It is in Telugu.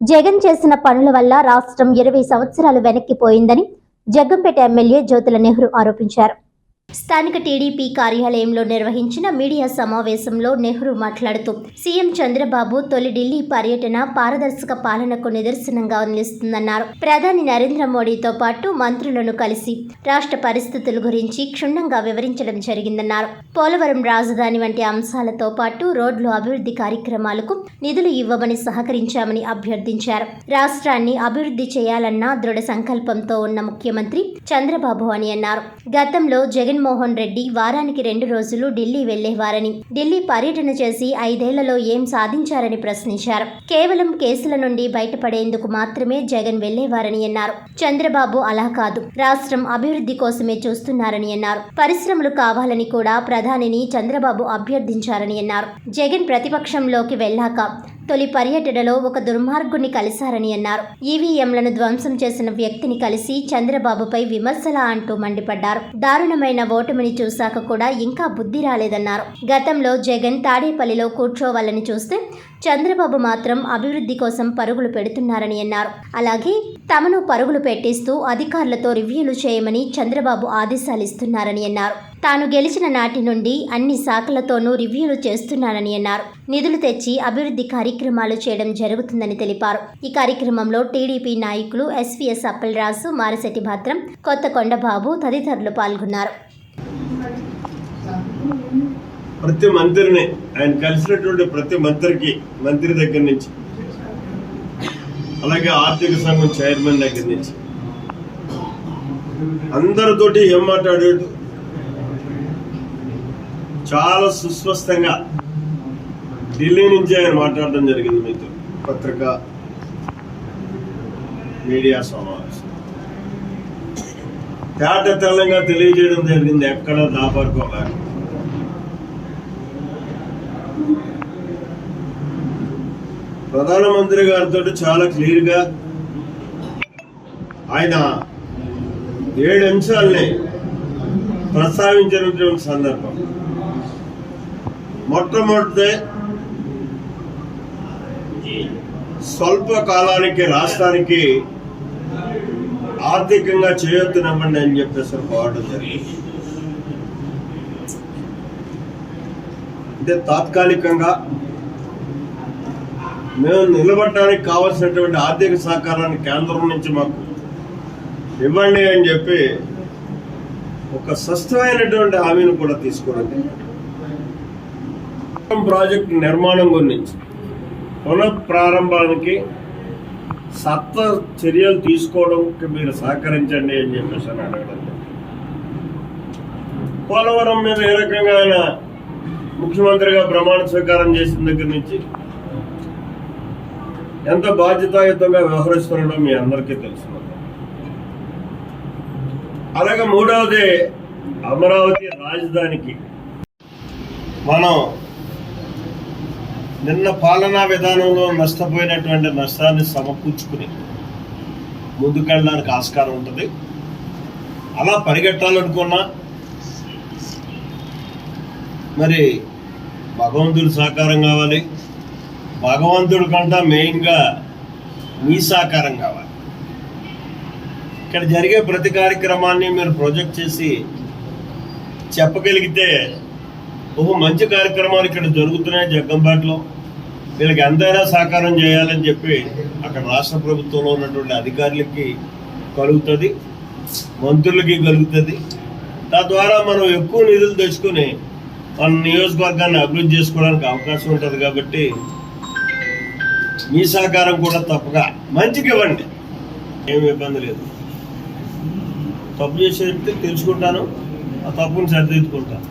జగన్ చేసిన పనుల వల్ల రాష్ట్రం ఇరవై సంవత్సరాలు వెనక్కిపోయిందని జగ్గంపేట ఎమ్మెల్యే జ్యోతుల నెహ్రూ ఆరోపించారు. స్థానిక టీడీపీ కార్యాలయంలో నిర్వహించిన మీడియా సమావేశంలో నెహ్రూ మాట్లాడుతూ సీఎం చంద్రబాబు తొలి ఢిల్లీ పర్యటన పారదర్శక పాలనకు నిదర్శనంగా నిలుస్తుందన్నారు. ప్రధాని నరేంద్ర మోడీతో పాటు మంత్రులను కలిసి రాష్ట్ర పరిస్థితుల గురించి క్షుణ్ణంగా వివరించడం జరిగిందన్నారు. పోలవరం రాజధాని వంటి అంశాలతో పాటు రోడ్లు అభివృద్ధి కార్యక్రమాలకు నిధులు ఇవ్వమని సహకరించామని అభ్యర్థించారు. రాష్ట్రాన్ని అభివృద్ధి చేయాలన్న దృఢ సంకల్పంతో ఉన్న ముఖ్యమంత్రి చంద్రబాబు అని అన్నారు. గతంలో జగన్మోహన్ రెడ్డి వారానికి రెండు రోజులు ఢిల్లీ వెళ్ళేవారని ఢిల్లీ పర్యటన చేసి ఐదేళ్ళలో ఏం సాధించారని ప్రశ్నించారు. కేవలం కేసుల నుండి బయటపడేందుకు మాత్రమే జగన్ వెళ్ళేవారని అన్నారు. చంద్రబాబు అలా కాదు రాష్ట్రం అభివృద్ధి కోసమే చూస్తున్నారని అన్నారు. పరిశ్రమలు కావాలని కూడా ప్రధానిని చంద్రబాబు అభ్యర్థించారని అన్నారు. జగన్ ప్రతిపక్షంలోకి వెళ్ళాక తొలి పర్యటనలో ఒక దుర్మార్గుని కలిశారని అన్నారు. ఈవీఎంలను ధ్వంసం చేసిన వ్యక్తిని కలిసి చంద్రబాబుపై విమర్శల అంటూ మండిపడ్డారు. దారుణమైన ఓటమిని చూశాక కూడా ఇంకా బుద్ధి రాలేదన్నారు. గతంలో జగన్ తాడేపల్లిలో కూర్చోవాలని చూస్తే చంద్రబాబు మాత్రం అభివృద్ధి కోసం పరుగులు పెడుతున్నారని అన్నారు. అలాగే తమను పరుగులు పెట్టిస్తూ అధికారులతో రివ్యూలు చేయమని చంద్రబాబు ఆదేశాలు ఇస్తున్నారని అన్నారు. తాను గెలిచిన నాటి నుండి అన్ని శాఖలతోనూ రివ్యూలు చేస్తున్నానని అన్నారు. నిధులు తెచ్చి అభివృద్ధి కార్యక్రమాలు చేయడం జరుగుతుందని తెలిపారు. ఈ కార్యక్రమంలో టీడీపీ నాయకులు ఎస్వీఎస్ అప్పలరాజు మారిశెట్టి భద్రం కొత్త కొండబాబు తదితరులు పాల్గొన్నారు. ప్రతి మంత్రిని ఆయన కలిసినటువంటి ప్రతి మంత్రికి మంత్రి దగ్గర నుంచి అలాగే ఆర్థిక సంఘం చైర్మన్ దగ్గర నుంచి అందరితోటి ఏం మాట్లాడాడు? చాలా సుస్పష్టంగా ఢిల్లీ నుంచి ఆయన మాట్లాడడం జరిగింది మీతో. పత్రిక మీడియా సమావేశం. తేట తెల్లంగా తెలియజేయడం జరిగింది. ఎక్కడ దాపరుకోవాలి ప్రధానమంత్రి గారితో చాలా క్లియర్గా ఆయన ఏడు అంశాలని ప్రస్తావించినటువంటి సందర్భం. మొట్టమొదటి స్వల్ప కాలానికి రాష్ట్రానికి ఆర్థికంగా చేయొత్తునివ్వండి అని చెప్పేసి పోవడం జరిగింది. అంటే తాత్కాలికంగా మేము నిలబడటానికి కావాల్సినటువంటి ఆర్థిక సహకారాన్ని కేంద్రం నుంచి మాకు ఇవ్వండి అని చెప్పి ఒక స్పష్టమైనటువంటి హామీని కూడా తీసుకోరండి ప్రాజెక్టు నిర్మాణం గురించి పునఃప్రారంభానికి సత్వ చర్యలు తీసుకోవడానికి మీరు సహకరించండి అని చెప్పేసి అని అడగడం పోలవరం మీద ఏ రకంగా ఆయన ముఖ్యమంత్రిగా ప్రమాణ స్వీకారం చేసిన దగ్గర నుంచి ఎంత బాధ్యతాయుతంగా వ్యవహరిస్తున్నాడో మీ అందరికీ తెలుసు. అలాగే మూడవది అమరావతి రాజధానికి మనం నిన్న పాలనా విధానంలో నష్టపోయినటువంటి నష్టాన్ని సమకూర్చుకుని ముందుకెళ్ళడానికి ఆస్కారం ఉంటుంది. అలా పరిగెట్టాలనుకున్నా మరి భగవంతుడి సహకారం కావాలి. భగవంతుడి కంటే మెయిన్గా మీ సహకారం కావాలి. ఇక్కడ జరిగే ప్రతి కార్యక్రమాన్ని మీరు ప్రొజెక్ట్ చేసి చెప్పగలిగితే ఓహో మంచి కార్యక్రమాలు ఇక్కడ జరుగుతున్నాయి జగ్గంపేటలో వీళ్ళకి ఎంతైనా సహకారం చేయాలని చెప్పి అక్కడ రాష్ట్ర ప్రభుత్వంలో ఉన్నటువంటి అధికారులకి కలుగుతుంది మంత్రులకి కలుగుతుంది. తద్వారా మనం ఎక్కువ నిధులు తెచ్చుకొని మన నియోజకవర్గాన్ని అభివృద్ధి చేసుకోవడానికి అవకాశం ఉంటుంది కాబట్టి మీ సహకారం కూడా తప్పగా మంచికి ఇవ్వండి. ఏమి ఇబ్బంది లేదు. తప్పు చేసే తెలుసుకుంటాను ఆ తప్పుని సరిదిద్దుకుంటాను.